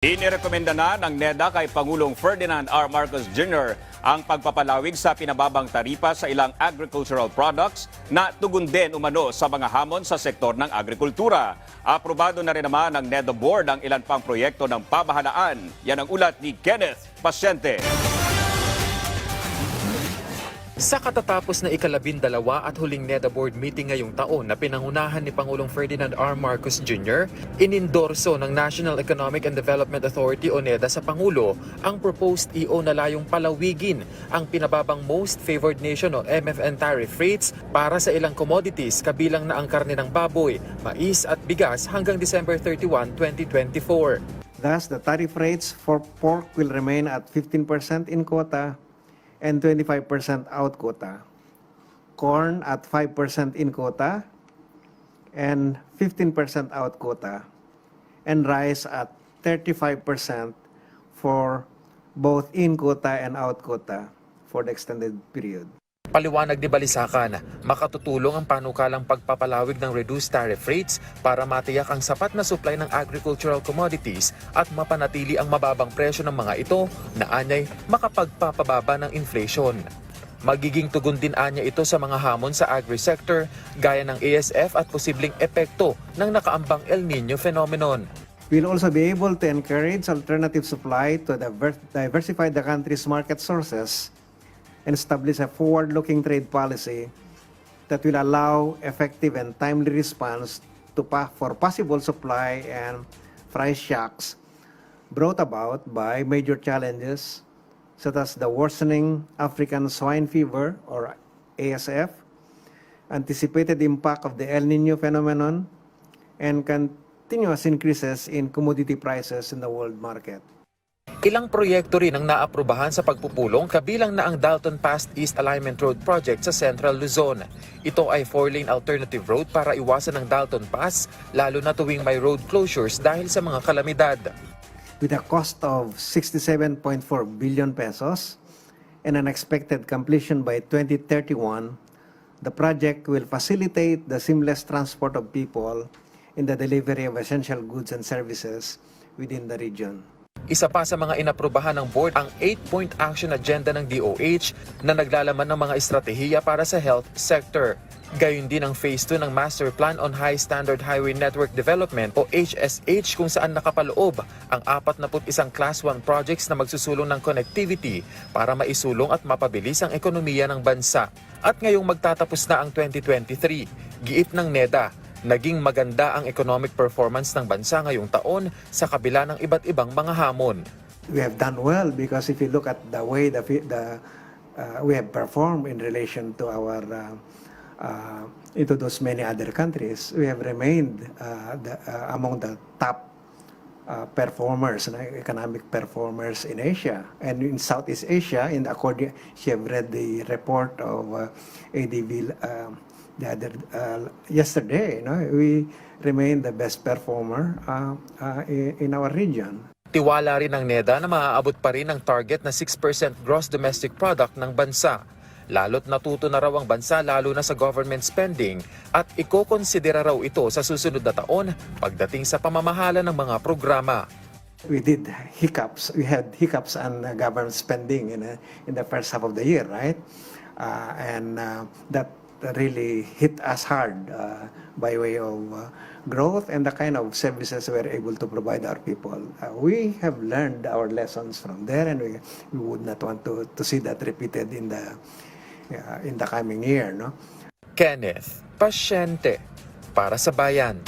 Inirekomenda na ng NEDA kay Pangulong Ferdinand R. Marcos Jr. ang pagpapalawig sa pinababang taripa sa ilang agricultural products na tugon din umano sa mga hamon sa sektor ng agrikultura. Aprobado na rin naman ng NEDA Board ang ilan pang proyekto ng pamahalaan. Yan ang ulat ni Kenneth Pasyente. Sa katatapos na ikalabindalawa at huling NEDA board meeting ngayong taon na pinangunahan ni Pangulong Ferdinand R. Marcos Jr., inindorso ng National Economic and Development Authority o NEDA sa Pangulo ang proposed EO na layong palawigin ang pinababang Most Favored Nation o MFN tariff rates para sa ilang commodities kabilang na ang karne ng baboy, mais at bigas hanggang December 31, 2024. Thus, the tariff rates for pork will remain at 15% in quota and 25% out quota. Corn at 5% in quota and 15% out quota. And rice at 35% for both in quota and out quota for the extended period. Paliwanag ni Balisakan, makatutulong ang panukalang pagpapalawig ng reduced tariff rates para matiyak ang sapat na supply ng agricultural commodities at mapanatili ang mababang presyo ng mga ito na anyay makapagpapababa ng inflation. Magiging tugon din anya ito sa mga hamon sa agri-sector gaya ng ASF at posibleng epekto ng nakaambang El Nino phenomenon. We'll also be able to encourage alternative supply to diver- diversify the country's market sources and establish a forward-looking trade policy that will allow effective and timely response to for possible supply and price shocks brought about by major challenges such as the worsening African swine fever or ASF, anticipated impact of the El Nino phenomenon, and continuous increases in commodity prices in the world market. Ilang proyekto rin ang naaprubahan sa pagpupulong kabilang na ang Dalton Pass East Alignment Road Project sa Central Luzon. Ito ay four-lane alternative road para iwasan ang Dalton Pass lalo na tuwing may road closures dahil sa mga kalamidad. with a cost of 67.4 billion pesos and an expected completion by 2031, the project will facilitate the seamless transport of people in the delivery of essential goods and services within the region. Isa pa sa mga inaprubahan ng board ang 8-point action agenda ng DOH na naglalaman ng mga estratehiya para sa health sector. Gayun din ang Phase 2 ng Master Plan on High Standard Highway Network Development o HSH kung saan nakapaloob ang 41 Class 1 projects na magsusulong ng connectivity para maisulong at mapabilis ang ekonomiya ng bansa. At ngayong magtatapos na ang 2023, giit ng NEDA, naging maganda ang economic performance ng bansa ngayong taon sa kabila ng iba't ibang mga hamon. We have done well because if you look at the way the, the uh, we have performed in relation to our uh, uh, into those many other countries, we have remained uh, the, uh, among the top uh, performers, economic performers in Asia and in Southeast Asia. In according, she have read the report of uh, ADB uh, the other uh, yesterday. You know, we remain the best performer uh, uh, in, our region. Tiwala rin ng NEDA na maaabot pa rin ang target na 6% gross domestic product ng bansa. Lalo't natuto na raw ang bansa lalo na sa government spending at ikokonsidera raw ito sa susunod na taon pagdating sa pamamahala ng mga programa. we did hiccups. We had hiccups on government spending in, uh, in the first half of the year, right? Uh, and uh, that really hit us hard uh, by way of uh, growth and the kind of services we're able to provide our people. Uh, we have learned our lessons from there, and we, we would not want to, to see that repeated in the uh, in the coming year, no? Kenneth, pasyente para sa bayan.